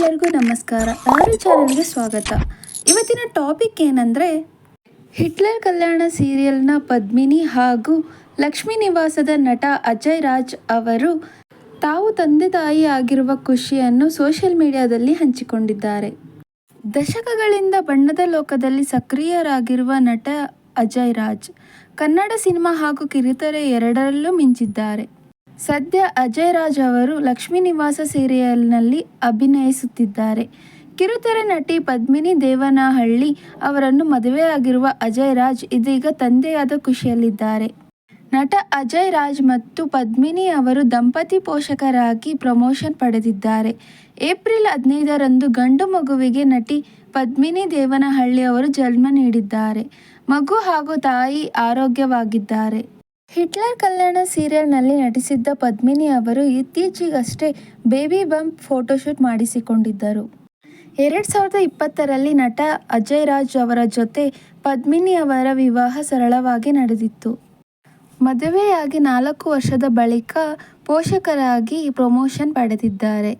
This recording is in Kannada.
ಎಲ್ಲರಿಗೂ ನಮಸ್ಕಾರ. ಆರು ಚಾನಲ್ಗೆ ಸ್ವಾಗತ. ಇವತ್ತಿನ ಟಾಪಿಕ್ ಏನಂದರೆ, ಹಿಟ್ಲರ್ ಕಲ್ಯಾಣ ಸೀರಿಯಲ್ನ ಪದ್ಮಿನಿ ಹಾಗೂ ಲಕ್ಷ್ಮೀ ನಿವಾಸದ ನಟ ಅಜಯ್ ರಾಜ್ ಅವರು ತಾವು ತಂದೆ ತಾಯಿ ಆಗಿರುವ ಖುಷಿಯನ್ನು ಸೋಷಿಯಲ್ ಮೀಡಿಯಾದಲ್ಲಿ ಹಂಚಿಕೊಂಡಿದ್ದಾರೆ. ದಶಕಗಳಿಂದ ಬಣ್ಣದ ಲೋಕದಲ್ಲಿ ಸಕ್ರಿಯರಾಗಿರುವ ನಟ ಅಜಯ್ ರಾಜ್ ಕನ್ನಡ ಸಿನಿಮಾ ಹಾಗೂ ಕಿರುತೆರೆ ಎರಡರಲ್ಲೂ ಮಿಂಚಿದ್ದಾರೆ. ಸದ್ಯ ಅಜಯ್ ರಾಜ್ ಅವರು ಲಕ್ಷ್ಮೀ ನಿವಾಸ ಸೀರಿಯಲ್ನಲ್ಲಿ ಅಭಿನಯಿಸುತ್ತಿದ್ದಾರೆ. ಕಿರುತೆರೆ ನಟಿ ಪದ್ಮಿನಿ ದೇವನಹಳ್ಳಿ ಅವರನ್ನು ಮದುವೆಯಾಗಿರುವ ಅಜಯ್ ರಾಜ್ ಇದೀಗ ತಂದೆಯಾದ ಖುಷಿಯಲ್ಲಿದ್ದಾರೆ. ನಟ ಅಜಯ್ ರಾಜ್ ಮತ್ತು ಪದ್ಮಿನಿ ಅವರು ದಂಪತಿ ಪೋಷಕರಾಗಿ ಪ್ರಮೋಷನ್ ಪಡೆದಿದ್ದಾರೆ. ಏಪ್ರಿಲ್ ಹದಿನೈದರಂದು ಗಂಡು ಮಗುವಿಗೆ ನಟಿ ಪದ್ಮಿನಿ ದೇವನಹಳ್ಳಿ ಅವರು ಜನ್ಮ ನೀಡಿದ್ದಾರೆ. ಮಗು ಹಾಗೂ ತಾಯಿ ಆರೋಗ್ಯವಾಗಿದ್ದಾರೆ. ಹಿಟ್ಲರ್ ಕಲ್ಯಾಣ ಸೀರಿಯಲ್ನಲ್ಲಿ ನಟಿಸಿದ್ದ ಪದ್ಮಿನಿ ಅವರು ಇತ್ತೀಚೆಗಷ್ಟೇ ಬೇಬಿ ಬಂಪ್ ಫೋಟೋಶೂಟ್ ಮಾಡಿಸಿಕೊಂಡಿದ್ದರು. ಎರಡು ಸಾವಿರದ ಇಪ್ಪತ್ತರಲ್ಲಿ ನಟ ಅಜಯ್ ರಾಜ್ ಅವರ ಜೊತೆ ಪದ್ಮಿನಿ ಅವರ ವಿವಾಹ ಸರಳವಾಗಿ ನಡೆದಿತ್ತು. ಮದುವೆಯಾಗಿ ನಾಲ್ಕು ವರ್ಷದ ಬಳಿಕ ಪೋಷಕರಾಗಿ ಪ್ರಮೋಷನ್ ಪಡೆದಿದ್ದಾರೆ.